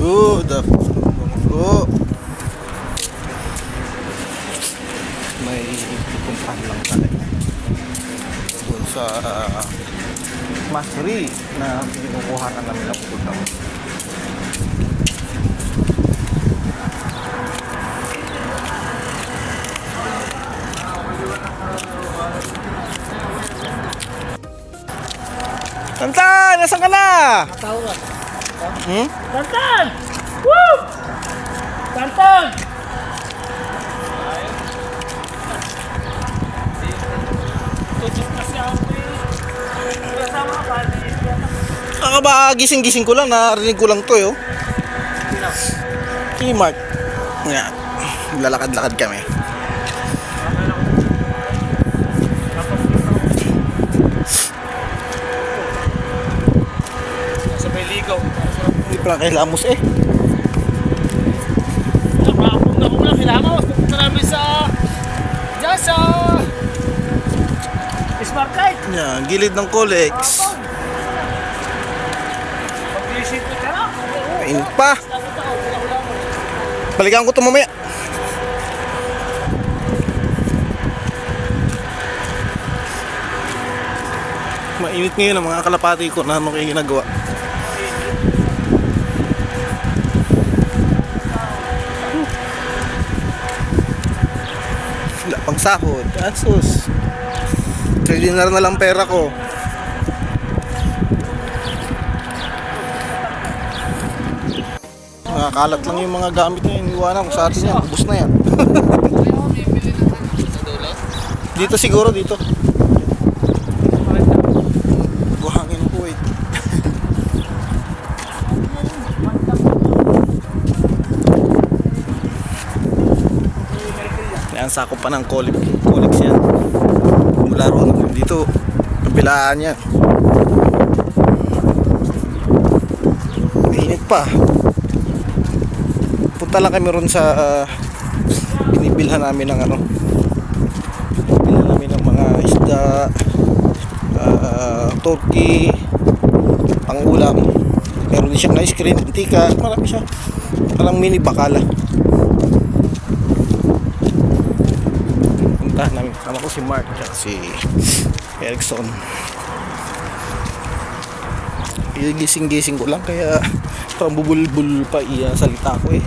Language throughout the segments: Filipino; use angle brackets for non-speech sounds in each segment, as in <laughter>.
Good afternoon po. May pupuntahan lang tayo. Doon sa uh, Masri na kinukuha na namin ang pupunta mo. Tantan! Nasaan ka na? Tawag. Hmm? Tantan! Woo! Tantan! Ako ba gising-gising ko lang, narinig ko lang to yo. Kmart. Nga. Lalakad-lakad kami. Lang kailamos eh. Nakapong na muna, kailangan mo. Pupunta namin sa... Diyan sa... Yan, gilid ng Colex. Pag-visit ko na. Kain pa. Balikan ko to mamaya. Mainit ngayon ang mga kalapati ko na ano kayo ginagawa. Sahod. Asus. Trilinar na lang pera ko. Nakakalat lang yung mga gamit niya. Iniwanan ko sa atin yan. Ubus na yan. dito siguro, dito. Buhangin po eh. Sakop pa ng Colix. Colix yan. Mula roon. Dito, kabilaan yan. Mainit pa. Punta lang kami ron sa uh, binibilhan namin ng ano. Binibilhan namin ng mga isda, uh, turkey, pang ulam. Meron din siyang ice cream, antika, marami siya. Parang mini bakala. Puntahan namin. Kasama ko si Mark at si Erickson. Gising-gising ko lang kaya parang bubulbul pa iya salita ko eh.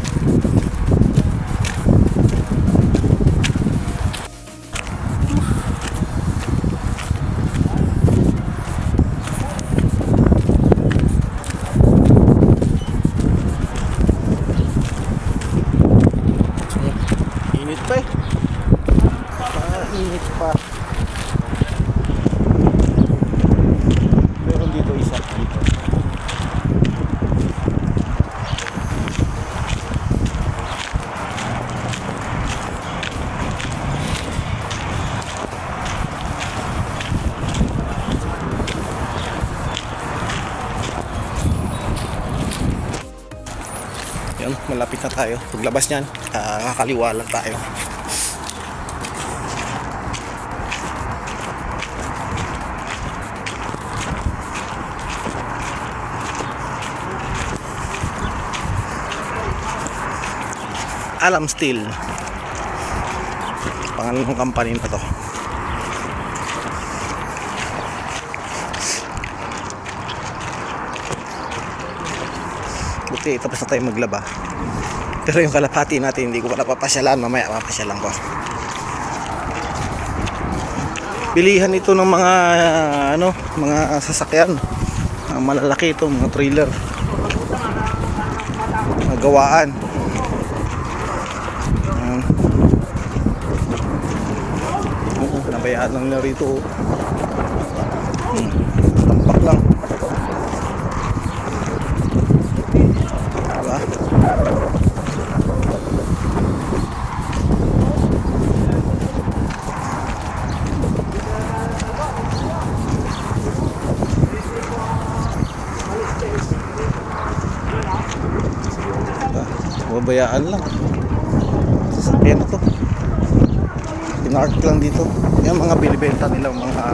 Init pa eh. Mainit pa. Meron dito isa dito. Yan, malapit na tayo. Paglabas niyan, kakaliwa lang tayo. Alam Steel. Pangalan ng company na to. Buti tapos na tayo maglaba. Pero yung kalapati natin hindi ko pa napapasyalan. Mamaya papasyalan ko. Bilihan ito ng mga ano, mga sasakyan. Mga malalaki ito, mga trailer. Mga gawaan. Nabayaan lang na rito. oh. Hmm, pinapabayaan lang. Sasakyan na to. Pinark lang dito. Yan mga binibenta nila mga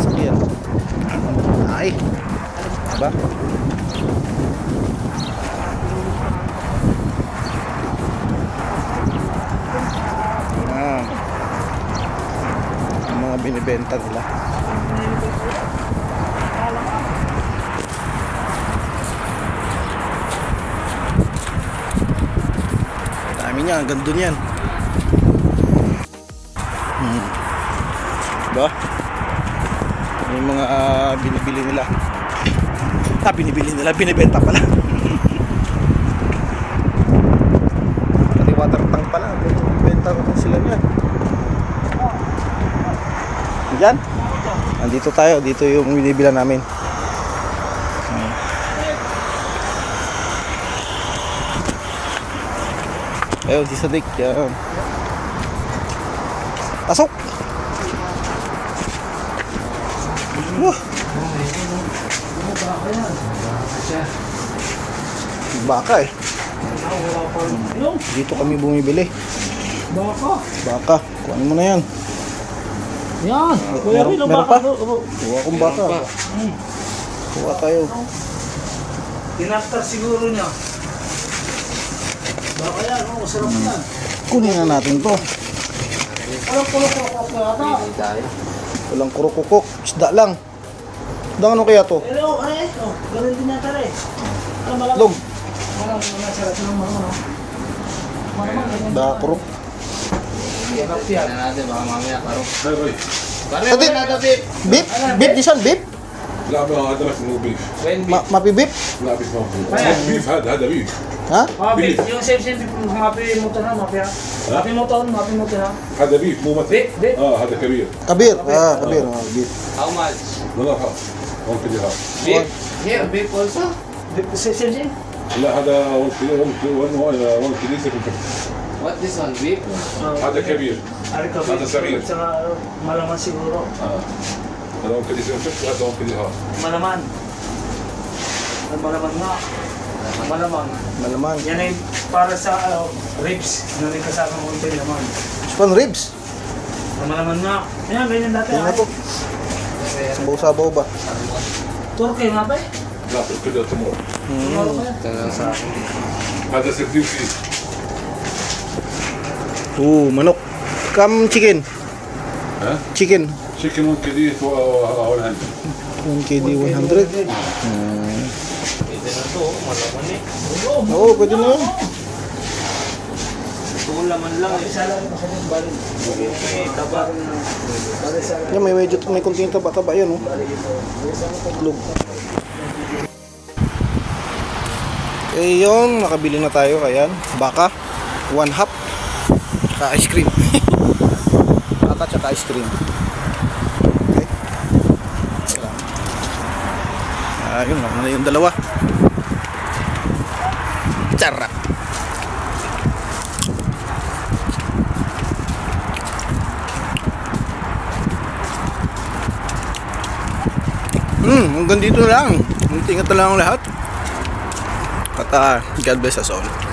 sasakyan. Ay! Ba yan. Ang mga binibenta nila. Dami niya, hanggang dun yan. Hmm. Diba? Yung mga ah, binibili nila. Ah, binibili nila, binibenta pala. <laughs> Pati water tank pala, binibenta ko sila niyan. Diyan? Andito tayo, dito yung binibila namin. Ayun, si Sadik. Yan. Pasok! Wah! Baka eh. Dito kami bumibili. baka. Baka. Kuhanin mo na yan. Yan. Kuya ang meron baka. pa? Kuha akong baka. Kuha tayo. Tinaktar siguro niya. Masarap yan. Kunin na natin to. Walang kurukukok na ata. Walang kurukukok. Isda lang. Isda ano kaya to? Hello, are. Oh, ganun din natin eh. Ano malamang? Log. Malamang na sarap ng malamang. Malamang. Da, kuruk. Yan natin baka mamaya karok. Bip! Bip! Bip! Disan, bip! لا ما هذا بس مو بيف When Ma mapi beef? لا بيف ما هو أيه. بيف هذا هذا بيف Ha? Mapi, yung same same mapi mo to na, mapi ha. Mapi mo to, mapi mo to na. هذا بيف مو مثل Bit, bit. اه هذا كبير Kabir. Ah, kabir. Ah, beef. How much? لا لا ها هون كذي ها Beef? Here, beef also? Bit, same same same. لا هذا ون كيلو ون كيلو ون ون كيلو سيفن What this one, beef? هذا كبير Ari ka Ano, sabihin? Tsaka ano, malaman siguro. اه doon ka sa church at doon ka sa house. Malaman. Malaman nga. Malaman. Malaman. Yan ay para sa uh, ribs. Yan ay kasama mo yung naman. Spon ribs? Malaman nga. Yan, ganyan dati. Yan na po. Sabaw-sabaw ba? Turkey nga ba eh? Dapat ko dito mo. Hmm. Tanong sa akin. Ada sa duty. Oh, manok. Kam chicken. Ha? Huh? Chicken. Chicken 1 kg is 100. 1 kg 100? Hmm. Oo, oh, pwede na yun. Laman lang eh. Taba. Yan, may medyo, may kunting taba-taba yun. Oh. Itlog. Eh yun, nakabili na tayo. Ayan, baka. One half. Ka ice cream. <laughs> baka tsaka ice cream. Ayun, ano na yung dalawa. Charap. Hmm, hanggang dito lang. Ingat na lang ang lahat. At ah, God bless us all.